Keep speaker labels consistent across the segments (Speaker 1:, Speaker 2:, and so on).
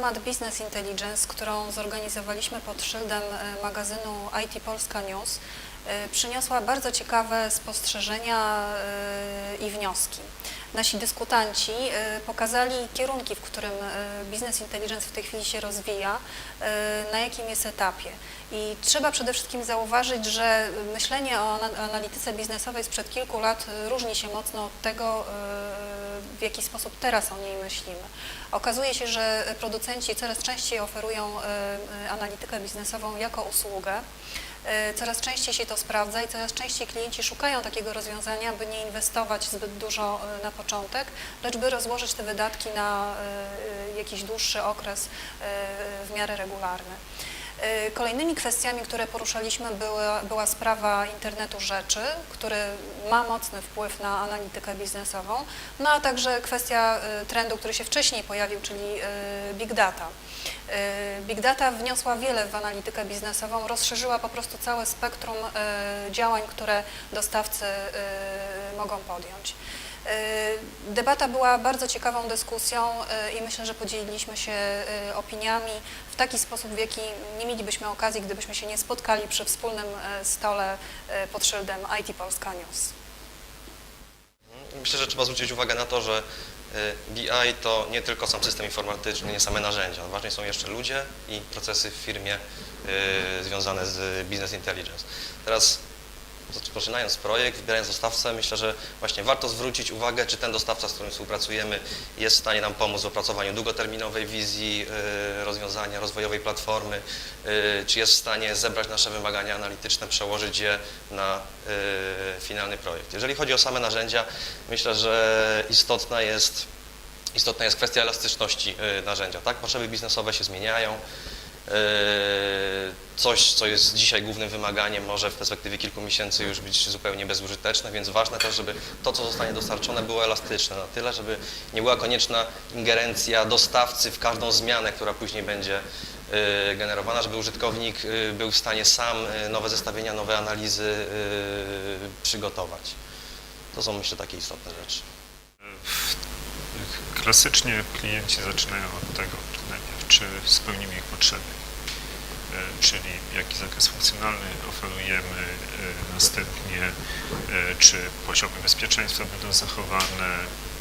Speaker 1: temat Business Intelligence, którą zorganizowaliśmy pod szyldem e, magazynu IT Polska News, e, przyniosła bardzo ciekawe spostrzeżenia e, i wnioski. Nasi dyskutanci pokazali kierunki, w którym Business Intelligence w tej chwili się rozwija, na jakim jest etapie. I trzeba przede wszystkim zauważyć, że myślenie o ana- analityce biznesowej sprzed kilku lat różni się mocno od tego, w jaki sposób teraz o niej myślimy. Okazuje się, że producenci coraz częściej oferują e, e, analitykę biznesową jako usługę. E, Coraz częściej się to sprawdza i coraz częściej klienci szukają takiego rozwiązania, by nie inwestować zbyt dużo na początek, lecz by rozłożyć te wydatki na jakiś dłuższy okres w miarę regularny. E, Kolejnymi kwestiami, które poruszaliśmy, była, była sprawa internetu rzeczy, który ma mocny wpływ na analitykę biznesową, no a także kwestia e, trendu, który się wcześniej pojawił, czyli e, big data. Big data wniosła wiele w analitykę biznesową, rozszerzyła po prostu całe spektrum działań, które dostawcy mogą podjąć. E, Debata była bardzo ciekawą dyskusją e, i myślę, że podzieliliśmy się e, opiniami w taki sposób, w jaki nie mielibyśmy okazji, gdybyśmy się nie spotkali przy wspólnym stole pod szyldem IT Polska News.
Speaker 2: Myślę, że trzeba zwrócić uwagę na to, że BI to nie tylko sam system informatyczny, nie same narzędzia. Ważni są jeszcze ludzie i procesy w firmie związane z business intelligence. Teraz rozpoczynając projekt, wybierając dostawcę, myślę, że właśnie warto zwrócić uwagę, czy ten dostawca, z którym współpracujemy, jest w stanie nam pomóc w opracowaniu długoterminowej wizji y, rozwiązania, rozwojowej platformy, y, czy jest w stanie zebrać nasze wymagania analityczne, przełożyć je na y, finalny projekt. Jeżeli chodzi o same narzędzia, myślę, że istotna jest, istotna jest kwestia elastyczności narzędzia. Tak? Potrzeby biznesowe się zmieniają. Yy, Coś, co jest dzisiaj głównym wymaganiem, może w perspektywie kilku miesięcy już być zupełnie bezużyteczne, więc ważne też, żeby to, co zostanie dostarczone, było elastyczne na tyle, żeby nie była konieczna ingerencja dostawcy w każdą zmianę, która później będzie yy, generowana, żeby użytkownik yy, był w stanie sam nowe zestawienia, nowe analizy przygotować. To są myślę takie istotne rzeczy.
Speaker 3: Klasycznie klienci zaczynają od tego, czy spełnimy ich potrzeby, e, czyli jaki zakres funkcjonalny oferujemy, e, następnie e, czy poziomy bezpieczeństwa będą zachowane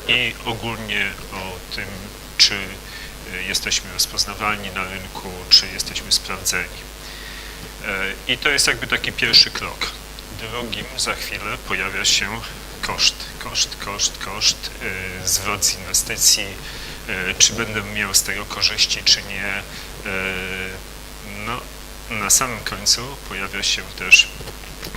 Speaker 3: i ogólnie o tym, czy jesteśmy rozpoznawalni na rynku, czy jesteśmy sprawdzeni. I to jest jakby taki pierwszy krok. Drugim za chwilę pojawia się koszt, koszt, koszt, koszt, zwrot z inwestycji, czy będę miał z tego korzyści, czy nie. E, No, na samym końcu pojawia się też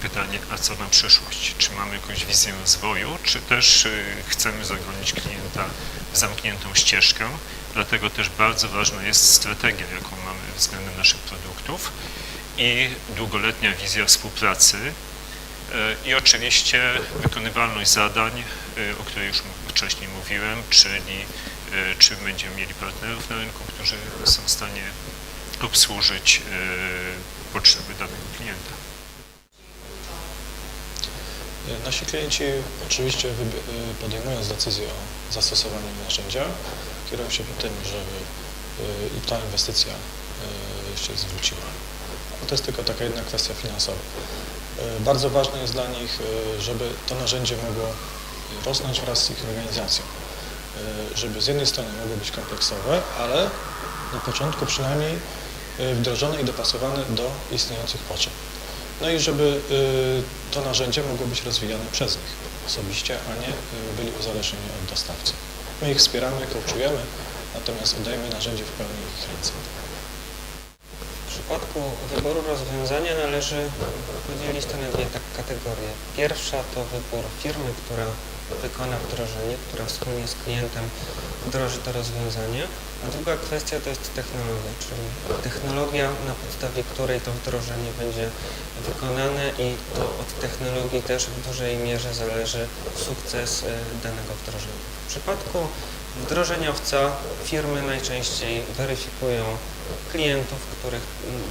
Speaker 3: pytanie, a co na przyszłość? Czy mamy jakąś wizję rozwoju, czy też e, chcemy zagonić klienta w zamkniętą ścieżkę? Dlatego też bardzo ważna jest strategia, jaką mamy względem naszych produktów i długoletnia wizja współpracy e, i oczywiście wykonywalność zadań, e, o której już wcześniej mówiłem, czyli e, czy będziemy mieli partnerów na rynku, którzy są w stanie obsłużyć e, potrzeby danego klienta.
Speaker 4: Nasi klienci oczywiście podejmując decyzję o zastosowaniu narzędzia, kierują się tym, żeby i ta inwestycja się zwróciła. A To jest tylko taka jedna kwestia finansowa. Bardzo ważne jest dla nich, żeby to narzędzie mogło rosnąć wraz z ich organizacją. Y, Żeby z jednej strony mogło być kompleksowe, ale na początku przynajmniej y, wdrożone i dopasowane do istniejących potrzeb. No i żeby y, to narzędzie mogło być rozwijane przez nich osobiście, a nie byli uzależnieni od dostawcy. My ich wspieramy, coachujemy, natomiast oddajemy narzędzie w pełni ich ręce.
Speaker 5: Przypadku wyboru rozwiązania należy podzielić to na dwie tak kategorie. Pierwsza to wybór firmy, która wykona wdrożenie, która wspólnie z klientem wdroży to rozwiązanie, a druga kwestia to jest technologia, czyli technologia, na podstawie której to wdrożenie będzie wykonane i to od technologii też w dużej mierze zależy sukces y, danego wdrożenia. W przypadku wdrożeniowca firmy najczęściej weryfikują klientów, których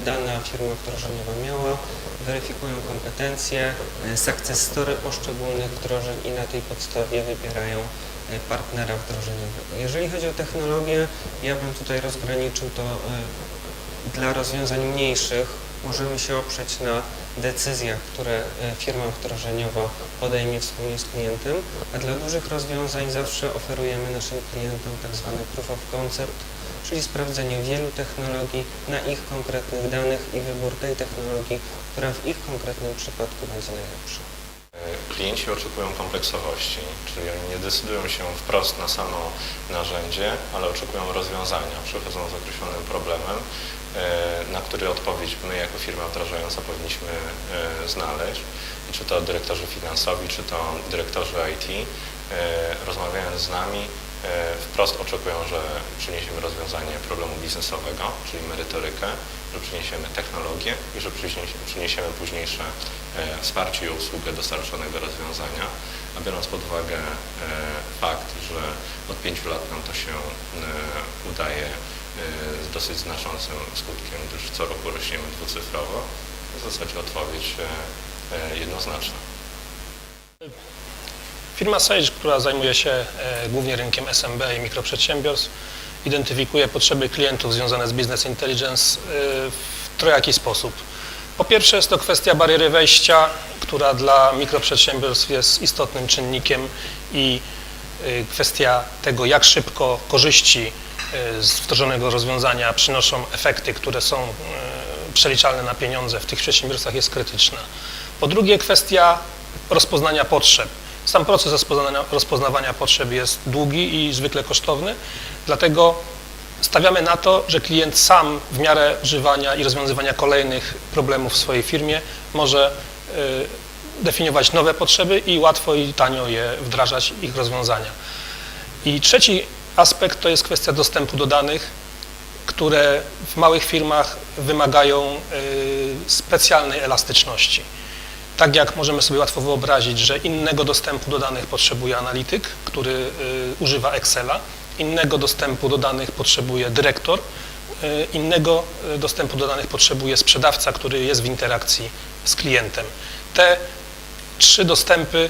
Speaker 5: dana firma wdrożeniowa miała, weryfikują kompetencje, e, success story poszczególnych wdrożeń i na tej podstawie wybierają e, partnera wdrożeniowego. Jeżeli chodzi o technologię, ja bym tutaj rozgraniczył to e, dla rozwiązań mniejszych możemy się oprzeć na decyzjach, które e, firma wdrożeniowa podejmie wspólnie z klientem, a dla dużych rozwiązań zawsze oferujemy naszym klientom tak zwany proof of concept, czyli sprawdzenie wielu technologii na ich konkretnych danych i wybór tej technologii, która w ich konkretnym przypadku będzie najlepsza.
Speaker 6: Klienci oczekują kompleksowości, czyli oni nie decydują się wprost na samo narzędzie, ale oczekują rozwiązania, przychodzą z określonym problemem, e, na który odpowiedź my jako firma wdrażająca powinniśmy e, znaleźć. I czy to dyrektorzy finansowi, czy to dyrektorzy IT, e, rozmawiając z nami, wprost oczekują, że przyniesiemy rozwiązanie problemu biznesowego, czyli merytorykę, że przyniesiemy technologię i że przyniesie- przyniesiemy późniejsze e, wsparcie i obsługę dostarczonego rozwiązania, a biorąc pod uwagę e, fakt, że od pięciu lat nam to się e, udaje e, z dosyć znaczącym skutkiem, gdyż co roku rośniemy dwucyfrowo, w zasadzie odpowiedź e, e, jednoznaczna.
Speaker 4: Firma Sage, która zajmuje się e, głównie rynkiem SMB i mikroprzedsiębiorstw, identyfikuje potrzeby klientów związane z Business Intelligence e, w trojaki sposób. Po pierwsze jest to kwestia bariery wejścia, która dla mikroprzedsiębiorstw jest istotnym czynnikiem i e, kwestia tego, jak szybko korzyści z wdrożonego rozwiązania przynoszą efekty, które są przeliczalne na pieniądze w tych przedsiębiorstwach jest krytyczna. Po drugie kwestia rozpoznania potrzeb. Sam proces rozpoznania, rozpoznawania potrzeb jest długi i zwykle kosztowny, dlatego stawiamy na to, że klient sam w miarę używania i rozwiązywania kolejnych problemów w swojej firmie może y, definiować nowe potrzeby i łatwo i tanio je wdrażać, ich rozwiązania. I trzeci aspekt to jest kwestia dostępu do danych, które w małych firmach wymagają y, specjalnej elastyczności. Tak jak możemy sobie łatwo wyobrazić, że innego dostępu do danych potrzebuje analityk, który y, używa Excela, innego dostępu do danych potrzebuje dyrektor, y, innego y, dostępu do danych potrzebuje sprzedawca, który jest w interakcji z klientem. Te trzy dostępy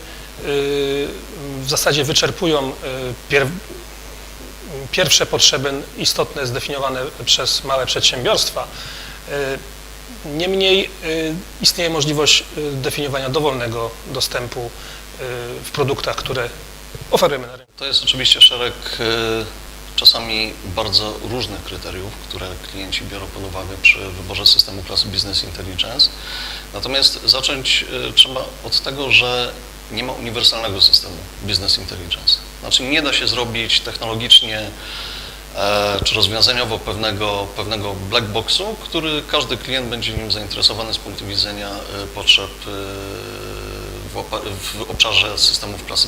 Speaker 4: w zasadzie wyczerpują pier, pierwsze potrzeby istotne zdefiniowane przez małe przedsiębiorstwa. Niemniej y, istnieje możliwość y, definiowania dowolnego dostępu y, w produktach, które oferujemy na rynku.
Speaker 7: To jest oczywiście szereg czasami bardzo różnych kryteriów, które klienci biorą pod uwagę przy wyborze systemu klasy Business Intelligence. Natomiast zacząć trzeba od tego, że nie ma uniwersalnego systemu Business Intelligence. Znaczy nie da się zrobić technologicznie czy rozwiązaniowo pewnego, pewnego black boxu, który każdy klient będzie nim zainteresowany z punktu widzenia e, potrzeb e, w, obszarze systemów klasy.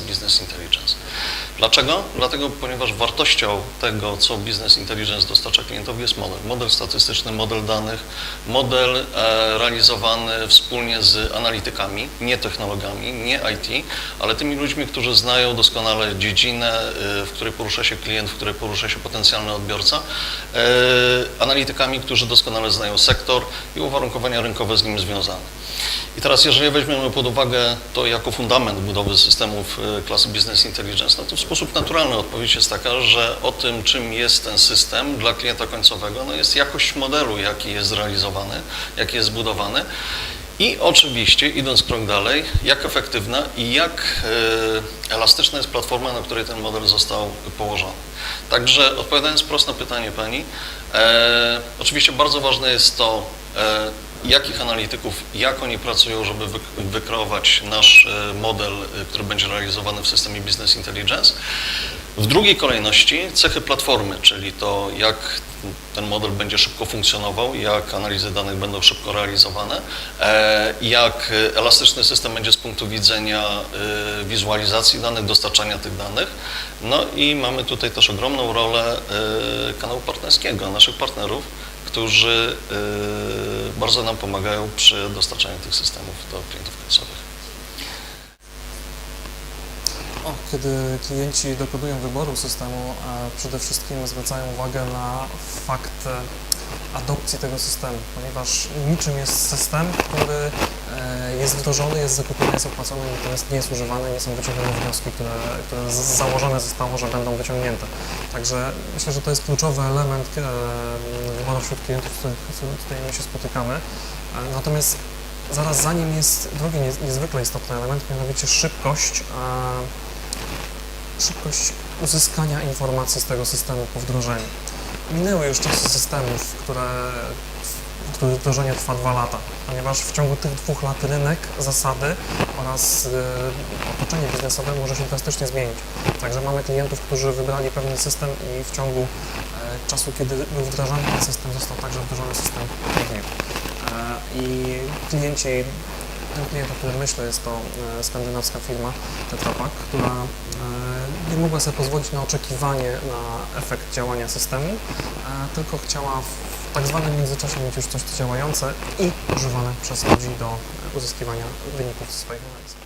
Speaker 7: Dlaczego? Dlatego, ponieważ wartością tego, co Business Intelligence dostarcza klientowi jest model. Model statystyczny, model danych, model e, realizowany wspólnie z analitykami, nie technologami, nie IT, ale tymi ludźmi, którzy znają doskonale dziedzinę, e, w której porusza się klient, w której porusza się potencjalny odbiorca, e, analitykami, którzy doskonale znają sektor i uwarunkowania rynkowe z nim związane. I teraz, jeżeli weźmiemy pod uwagę to jako fundament budowy systemów klasy Business Intelligence, no to w sposób naturalny odpowiedź jest taka, że o tym, czym jest ten system dla klienta końcowego, no jest jakość modelu, jaki jest zrealizowany, jaki jest zbudowany. I oczywiście, idąc krok dalej, jak efektywna i jak e, elastyczna jest platforma, na której ten model został położony. Także odpowiadając prosto na pytanie Pani, e, oczywiście bardzo ważne jest to, e, jakich analityków, jak oni pracują, żeby wy, wykreować nasz e, model, e, który będzie realizowany w systemie Business Intelligence. W drugiej kolejności cechy platformy, czyli to jak ten model będzie szybko funkcjonował, jak analizy danych będą szybko realizowane, e, jak elastyczny system będzie z punktu widzenia wizualizacji danych, dostarczania tych danych. No i mamy tutaj też ogromną rolę kanału partnerskiego, naszych partnerów, którzy bardzo nam pomagają przy dostarczaniu tych systemów do klientów końcowych.
Speaker 8: Kiedy klienci dokonują wyboru systemu, przede wszystkim zwracają uwagę na fakt e, adopcji tego systemu, ponieważ niczym jest system, który jest wdrożony, jest zakupiony, jest opłacony, natomiast nie jest używany, nie są wyciągane wnioski, które, które założone zostało, że będą wyciągnięte. Także myślę, że to jest kluczowy element e, wyboru wśród klientów, z którymi się spotykamy. E, Natomiast zaraz za nim jest drugi nie- niezwykle istotny element, mianowicie szybkość, e, szybkość uzyskania informacji z tego systemu po wdrożeniu. Minęły już czasy systemów, które, wdrożenie trwa dwa lata, ponieważ w ciągu tych dwóch lat rynek, zasady oraz e, otoczenie biznesowe może się drastycznie zmienić. Także mamy klientów, którzy wybrali pewien system i w ciągu e, czasu, kiedy był wdrażany ten system, został także wdrożony system Review. E, I klienci, ten klient, o którym myślę, jest to skandynawska firma Tetra Pak, która nie mogła sobie pozwolić na oczekiwanie na efekt działania systemu, tylko chciała w tak zwanym międzyczasie mieć już coś działające i używane przez ludzi do uzyskiwania wyników swoich analiz.